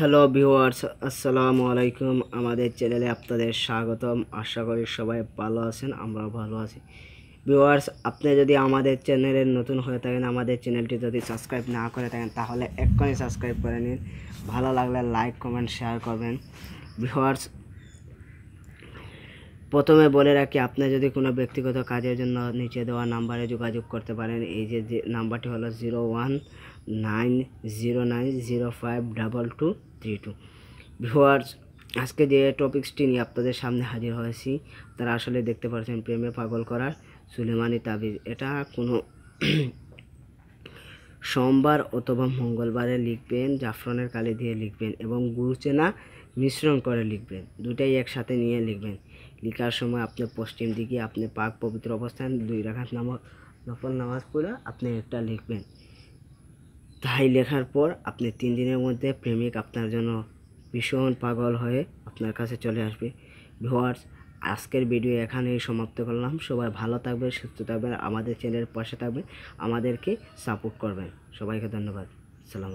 Hello viewers আসসালামু আলাইকুম আমাদের চ্যানেলে আপনাদের স্বাগতম। আশা করি সবাই ভালো আছেন, আমরাও ভালো আছি। ভিউয়ার্স আপনি যদি আমাদের চ্যানেলে নতুন হয়ে থাকেন, আমাদের চ্যানেলটি যদি সাবস্ক্রাইব না করে থাকেন, তাহলে এক্ষুনি সাবস্ক্রাইব করে নিন। ভালো লাগলে লাইক কমেন্ট শেয়ার করবেন। ভিউয়ার্স প্রথমে বলে রাখি, আপনি যদি কোনো ব্যক্তিগত কাজের জন্য নিচে দেওয়া নাম্বারে যোগাযোগ করতে পারেন, এই যে নাম্বারটি হলো zero one nine zero nine zero five double two three two. Viewers, আজকে যে টপিক্সটি নিয়ে আপনাদের সামনে হাজির হয়েছি, তারা আসলে দেখতে পাচ্ছেন প্রেমে পাগল করার সুলেমানি তাবিজ। এটা কোনো সোমবার অথবা মঙ্গলবারে লিখবেন, জাফরানের কালি দিয়ে লিখবেন এবং গুরুচেনা মিশ্রণ করে লিখবেন। দুটাই একসাথে নিয়ে লিখবেন। লেখার সময় আপনি পশ্চিম দিকে আপনি পাক পবিত্র অবস্থান, দুই রাখাত নামাজ নফল নামাজ পড়ে আপনি একটা লিখবেন। তাই লেখার পর আপনি তিন দিনের মধ্যে প্রেমিক আপনার জন্য ভীষণ পাগল হয়ে আপনার কাছে চলে আসবে। ভিউয়ার্স, আজকের ভিডিও এখানেই সমাপ্ত করলাম। সবাই ভালো থাকবেন, সুস্থ থাকবেন, আমাদের চ্যানেলের পাশে থাকবেন, আমাদেরকে সাপোর্ট করবেন। সবাইকে ধন্যবাদ। সালাম